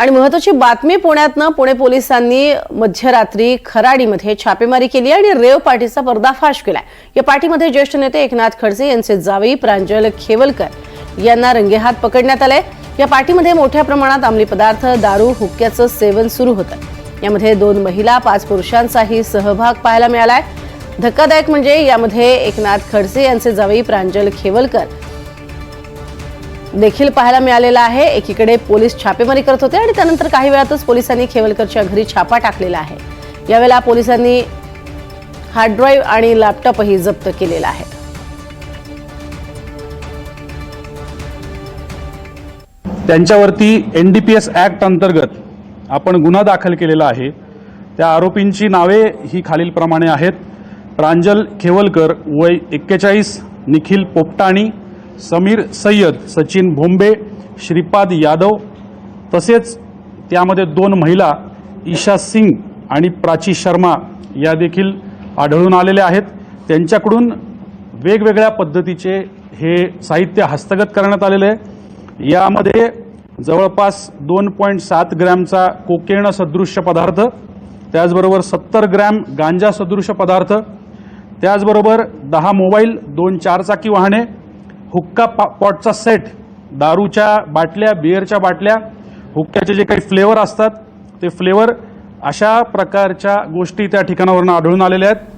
आणि महत्वाची बातमी पुण्यातनं पुणे पोलिसांनी मध्यरात्री खराडीमध्ये छापेमारी केली आणि रेव पार्टीचा पर्दाफाश केलाय. या पार्टीमध्ये ज्येष्ठ नेते एकनाथ खडसे यांचे जावई प्रांजल खेवलकर यांना रंगेहात पकडण्यात आलंय या पार्टीमध्ये मोठ्या प्रमाणात अंमली पदार्थ दारू हुक्क्याचं सेवन सुरू होतं. यामध्ये दोन महिला पाच पुरुषांचाही सहभाग पाहायला मिळालाय. धक्कादायक म्हणजे यामध्ये एकनाथ खडसे यांचे जावई प्रांजल खेवलकर देखील पाहायला मिळालेला आहे. एकीकडे पोलीस छापेमारी करत होते आणि त्यानंतर काही वेळातच पोलिसांनी खेवलकरच्या घरी छापा टाकलेला आहे. यावेळेला पोलिसांनी हार्ड ड्राईव्ह आणि लॅपटॉपही जप्त केलेला आहे. त्यांच्यावरती N D P S act अंतर्गत आपण गुन्हा दाखल केलेला आहे. त्या आरोपींची नावे ही खालीलप्रमाणे आहेत. प्रांजल खेवलकर वय एक्केचाळीस निखिल पोपटाणी समीर सय्यद सचिन भोंबे श्रीपाद यादव तसेच त्यामध्ये दोन महिला ईशा सिंग आणि प्राची शर्मा या देखील आढळून आलेल्या आहेत. त्यांच्याकडून वेगवेगळ्या पद्धतीचे हे साहित्य हस्तगत करण्यात आलेलं आहे. यामध्ये जवळपास दोन पॉईंट सात ग्रॅमचा कोकेण सदृश्य पदार्थ त्याचबरोबर सत्तर ग्रॅम गांजा सदृश्य पदार्थ त्याचबरोबर दहा मोबाईल दोन चारचाकी वाहने हुक्का पा पॉटचा सेट दारूच्या बाटल्या बिअरच्या बाटल्या हुक्क्याचे जे काही फ्लेवर असतात ते फ्लेवर अशा प्रकारच्या गोष्टी त्या ठिकाणावरून आढळून आलेल्या आहेत.